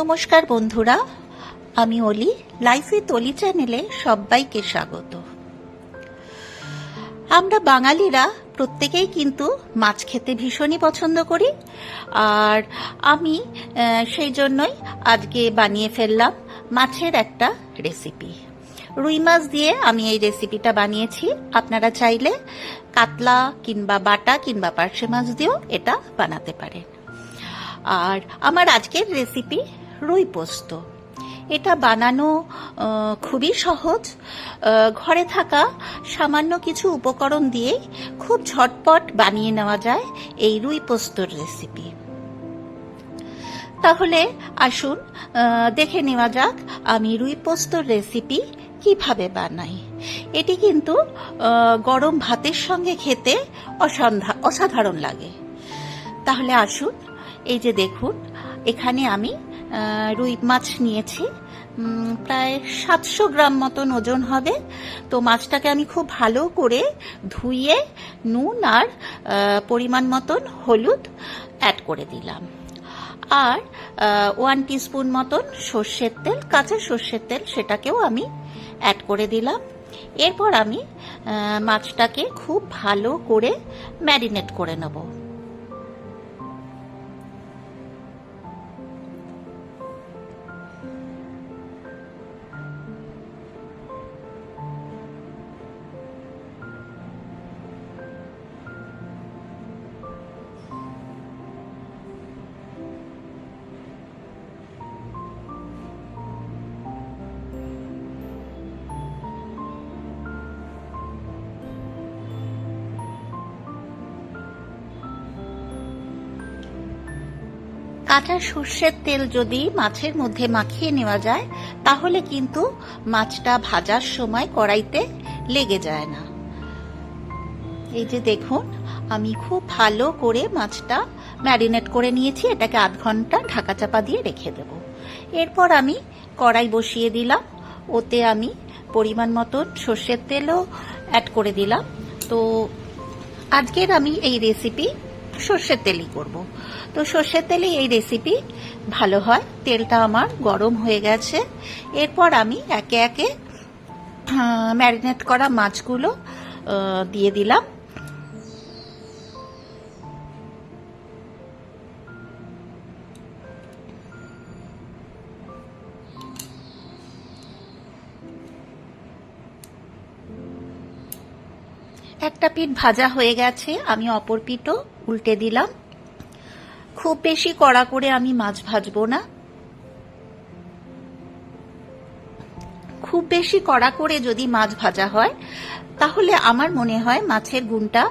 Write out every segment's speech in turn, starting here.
নমস্কার বন্ধুরা, আমি অলি, লাইফ উইথ অলি চ্যানেলে সবাইকে স্বাগত। আমরা বাঙালিরা প্রত্যেকেই কিন্তু মাছ খেতে ভীষণই পছন্দ করি, আর আমি সেই জন্যই আজকে বানিয়ে ফেললাম মাছের একটা রেসিপি রুই মাছ দিয়ে আমি এই রেসিপিটা বানিয়েছি। আপনারা চাইলে কাতলা কিংবা বাটা কিংবা পার্শে মাছ দিয়েও এটা বানাতে পারেন। আর আমার আজকের রেসিপি রুই পোস্ত। এটা বানানো খুবই সহজ। ঘরে থাকা সামান্য কিছু উপকরণ দিয়ে খুব ঝটপট বানিয়ে নেওয়া যায় এই রুই পোস্তর রেসিপি তাহলে আসুন দেখে নেওয়া যাক আমি রুই পোস্তর রেসিপি কীভাবে বানাই। এটি কিন্তু গরম ভাতের সঙ্গে খেতে অসাধারণ লাগে। তাহলে আসুন এই যে দেখুন, এখানে আমি রুই মাছ নিয়েছি। প্রায় সাতশো গ্রাম মতন ওজন হবে। তো মাছটাকে আমি খুব ভালো করে ধুয়ে, নুন আর পরিমাণ মতন হলুদ অ্যাড করে দিলাম। আর ওয়ান টিস্পুন মতন সর্ষের তেল, কাঁচা সর্ষের তেল সেটাকেও আমি অ্যাড করে দিলাম। এরপর আমি মাছটাকে খুব ভালো করে ম্যারিনেট করে নেব। কাঁচা সর্ষের তেল যদি মাছের মধ্যে মাখিয়ে নেওয়া যায়, তাহলে কিন্তু মাছটা ভাজার সময় কড়াইতে লেগে যায় না। এই যে দেখুন, আমি খুব ভালো করে মাছটা ম্যারিনেট করে নিয়েছি, এটাকে আধ ঘণ্টা ঢাকা চাপা দিয়ে রেখে দেব। এরপর আমি কড়াই বসিয়ে দিলাম, ওতে আমি পরিমাণ মতন সর্ষের তেলও অ্যাড করে দিলাম। তো আজকের আমি এই রেসিপি সর্ষের তেলই করব। তো সর্ষের তেলে এই রেসিপি ভালো হয়। তেলটা আমার গরম হয়ে গেছে। এরপর আমি একে একে ম্যারিনেট করা মাছগুলো দিয়ে দিলাম। একটা পিঠ ভাজা হয়ে গেছে, আমি অপর পিঠও উল্টে দিলাম। খুব বেশি কড়া করে আমি মাছ ভাজবো না। খুব বেশি কড়া করে যদি মাছ ভাজা হয়, তাহলে আমার মনে হয় মাছের গুণটা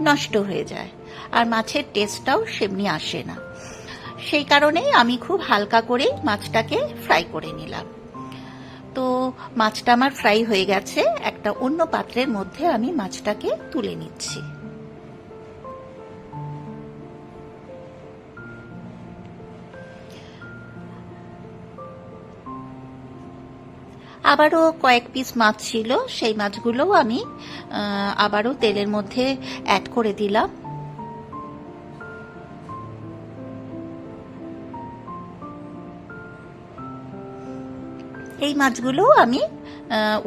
নষ্ট হয়ে যায় আর মাছের টেস্টটাও সেমনি আসে না। সেই কারণেই আমি খুব হালকা করে মাছটাকে ফ্রাই করে নিলাম। তো মাছটা আমার ফ্রাই হয়ে গেছে, একটা অন্য পাত্রের মধ্যে আমি মাছটাকে তুলে নিচ্ছি। আবারও কয়েক পিস মাছ ছিল, সেই মাছগুলোও আমি আবারও তেলের মধ্যে অ্যাড করে দিলাম। এই মাছগুলো আমি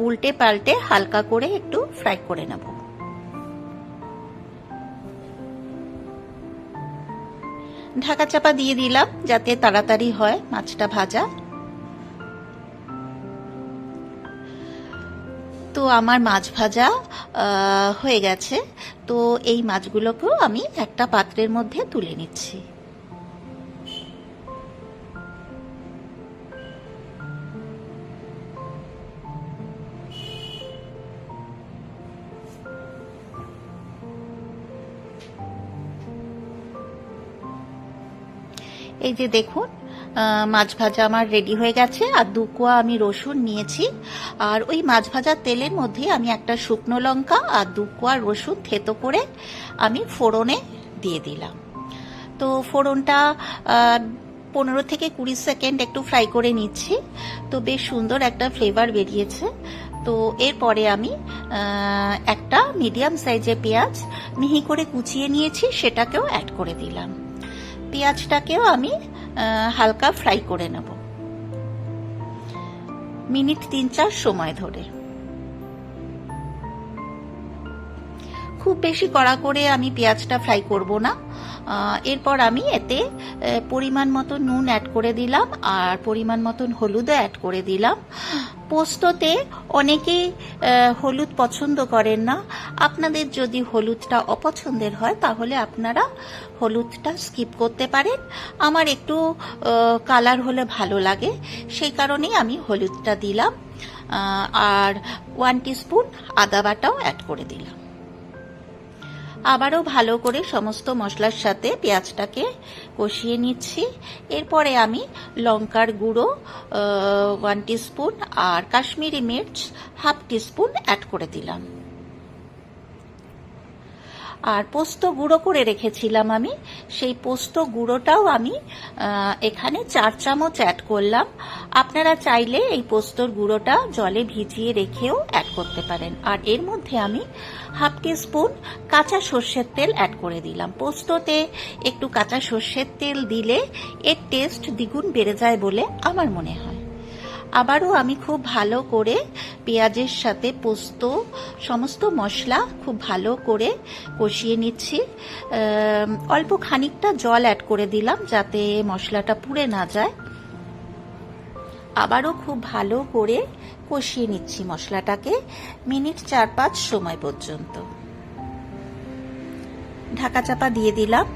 উল্টে পাল্টে হালকা করে একটু ফ্রাই করে নেব। ঢাকা চাপা দিয়ে দিলাম যাতে তাড়াতাড়ি হয় মাছটা ভাজা। তো আমার মাছ ভাজা হয়ে গেছে। তো এই মাছগুলোকেও আমি একটা পাত্রের মধ্যে তুলে নিচ্ছি। এই যে দেখুন মাছ ভাজা আমার রেডি হয়ে গেছে, আর দু কোয়া আমি রসুন নিয়েছি। আর ওই মাছ ভাজার তেলের মধ্যে আমি একটা শুকনো লঙ্কা আর দু কোয়া রসুন থেতো করে আমি ফোড়নে দিয়ে দিলাম। তো ফোড়নটা পনেরো থেকে কুড়ি সেকেন্ড একটু ফ্রাই করে নিচ্ছি। তো বেশ সুন্দর একটা ফ্লেভার বেরিয়েছে। তো এরপরে আমি একটা মিডিয়াম সাইজের পেঁয়াজ মিহি করে কুচিয়ে নিয়েছি, সেটাকেও অ্যাড করে দিলাম। পেঁয়াজটাকেও আমি হালকা ফ্রাই করে নেব। মিনিট তিন চার সময় ধরে। খুব বেশি কড়া করে আমি পেঁয়াজটা ফ্রাই করব না। এরপর আমি এতে পরিমাণ মতো নুন অ্যাড করে দিলাম আর পরিমাণ মতন হলুদও অ্যাড করে দিলাম। পোস্ততে অনেকেই হলুদ পছন্দ করেন না। আপনাদের যদি হলুদটা অপছন্দের হয়, তাহলে আপনারা হলুদটা স্কিপ করতে পারেন। আমার একটু কালার হলে ভালো লাগে। সেই কারণেই আমি হলুদটা দিলাম। আর ওয়ান টিস্পুন আদা বাটাও অ্যাড করে দিলাম। আবারও ভালো করে সমস্ত মশলার সাথে পেঁয়াজটাকে কষিয়ে নিচ্ছি। এরপরে আমি লঙ্কার গুঁড়ো ওয়ান টিস্পুন আর কাশ্মীরি মির্চ হাফ টিস্পুন অ্যাড করে দিলাম। আর পোস্ত গুঁড়ো করে রেখেছিলাম আমি। সেই পোস্ত গুঁড়োটাও আমি এখানে চার চামচ অ্যাড করলাম। আপনারা চাইলে এই পোস্তর গুঁড়োটা জলে ভিজিয়ে রেখেও অ্যাড করতে পারেন। আর এর মধ্যে আমি হাফ টি স্পুন কাঁচা সর্ষের তেল অ্যাড করে দিলাম। পোস্ততে একটু কাঁচা সর্ষের তেল দিলে এর টেস্ট দ্বিগুণ বেড়ে যায় বলে আমার মনে হয়। আবারও আমি খুব ভালো করে পেঁয়াজের সাথে পোস্ত, সমস্ত মশলা খুব ভালো করে কষিয়ে নিচ্ছি। অল্প খানিকটা জল অ্যাড করে দিলাম যাতে মশলাটা পুড়ে না যায়। আবারও খুব ভালো করে কষিয়ে নিচ্ছি মশলাটাকে মিনিট চার পাঁচ সময় পর্যন্ত। ঢাকা চাপা দিয়ে দিলাম।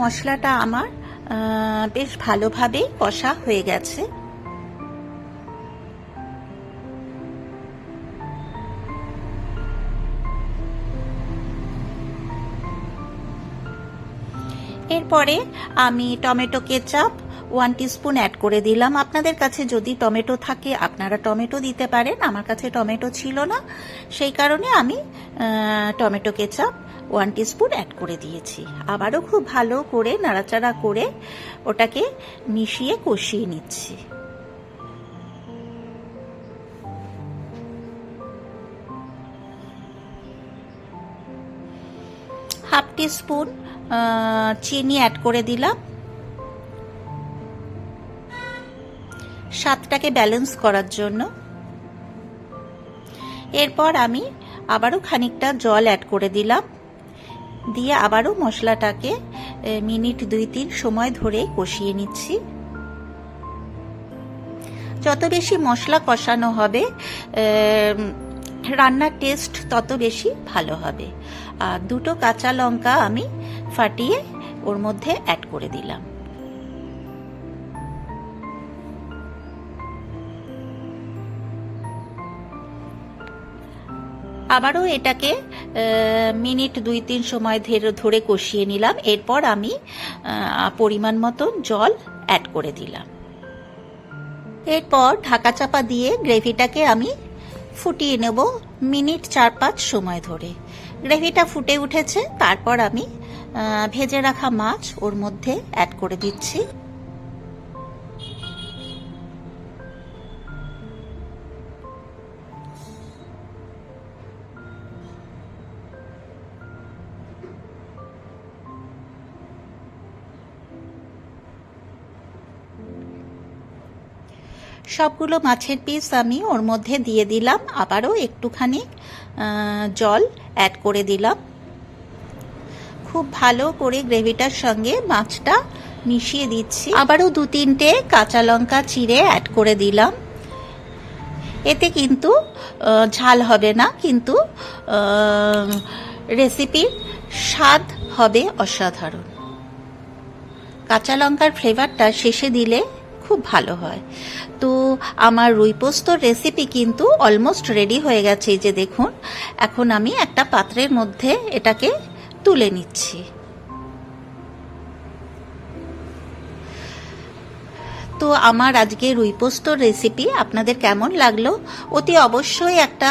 মশলাটা আমার বেশ ভালোভাবেই কষা হয়ে গেছে। এরপরে আমি tomato ketchup one teaspoon add করে দিলাম। আপনাদের কাছে যদি টমেটো থাকে, আপনারা টমেটো দিতে পারেন। আমার কাছে টমেটো ছিল না। সেই কারণে আমি tomato ketchup one teaspoon add করে দিয়েছি। আবারও খুব ভালো করে নাড়াচাড়া করে ওটাকে মিশিয়ে কষিয়ে নিচ্ছি। হাফ টিস্পুন চিনি অ্যাড করে দিলাম। স্বাদটাকে ব্যালেন্স করার জন্য। এরপর আমি আবারও খানিকটা জল অ্যাড করে দিলাম। দিয়ে আবারও মশলাটাকে মিনিট দুই তিন সময় ধরে কষিয়ে নিচ্ছি। যত বেশি মশলা কষানো হবে রান্নার টেস্ট তত বেশি ভালো হবে। আর দুটো কাঁচা লঙ্কা আমি ফাটিয়ে ওর মধ্যে অ্যাড করে দিলাম। আবারও এটাকে মিনিট দুই তিন সময় ধরে- ধরে কষিয়ে নিলাম। এরপর আমি পরিমাণ মতো জল অ্যাড করে দিলাম। এরপর ঢাকা চাপা দিয়ে গ্রেভিটাকে আমি ফুটিয়ে নেব মিনিট চার পাঁচ সময় ধরে। গ্রেভিটা ফুটে উঠেছে। তারপর আমি ভেজে রাখা মাছ ওর মধ্যে অ্যাড করে দিচ্ছি। সবগুলো মাছের পিস আমি ওর মধ্যে দিয়ে দিলাম। আবারও একটুখানি জল অ্যাড করে দিলাম। খুব ভালো করে গ্রেভিটার সঙ্গে মাছটা মিশিয়ে দিচ্ছি। আবারও দু তিনটে কাঁচা লঙ্কা চিড়ে অ্যাড করে দিলাম। এতে কিন্তু ঝাল হবে না, কিন্তু রেসিপির স্বাদ হবে অসাধারণ। কাঁচা লঙ্কার ফ্লেভারটা শেষে দিলে খুব ভালো হয়। তো আমার রুই পোস্তর রেসিপি কিন্তু অলমোস্ট রেডি হয়ে গেছে যে দেখুন। এখন আমি একটা পাত্রের মধ্যে এটাকে তুলে নিচ্ছি। তো আমার আজকে রুই পোস্তর রেসিপি আপনাদের কেমন লাগল অতি অবশ্যই একটা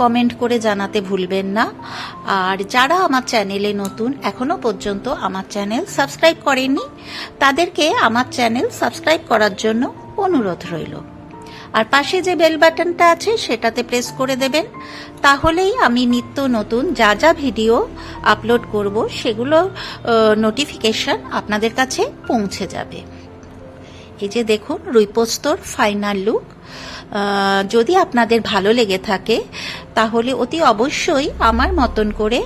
কমেন্ট করে জানাতে ভুলবেন না। আর যারা আমার চ্যানেলে নতুন, এখনও পর্যন্ত আমার চ্যানেল সাবস্ক্রাইব করেননি, তাদেরকে আমার চ্যানেল সাবস্ক্রাইব করার জন্য অনুরোধ রইল। আর পাশে যে বেল বাটনটা আছে, সেটাতে প্রেস করে দেবেন। তাহলেই আমি নিত্য নতুন যা যা ভিডিও আপলোড করব, সেগুলো নোটিফিকেশন আপনাদের কাছে পৌঁছে যাবে। এই যে দেখুন রুইপোস্তর ফাইনাল লুক যদি আপনাদের ভালো লেগে থাকে, তাহলে অতি অবশ্যই আমার মতন করে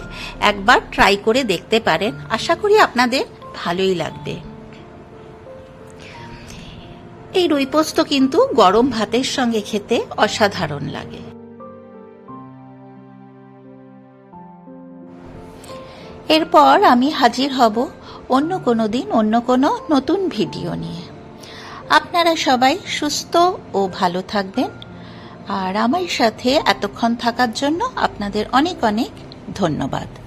একবার ট্রাই করে দেখতে পারেন। আশা করি আপনাদের ভালোই লাগবে। এই রুইপোস্ত কিন্তু গরম ভাতের সঙ্গে খেতে অসাধারণ লাগে। এরপর আমি হাজির হব অন্য কোনো দিন অন্য কোনো নতুন ভিডিও নিয়ে। আপনারা সবাই সুস্থ ও ভালো থাকবেন। আর আমার সাথে এতক্ষণ থাকার জন্য আপনাদের অনেক অনেক ধন্যবাদ।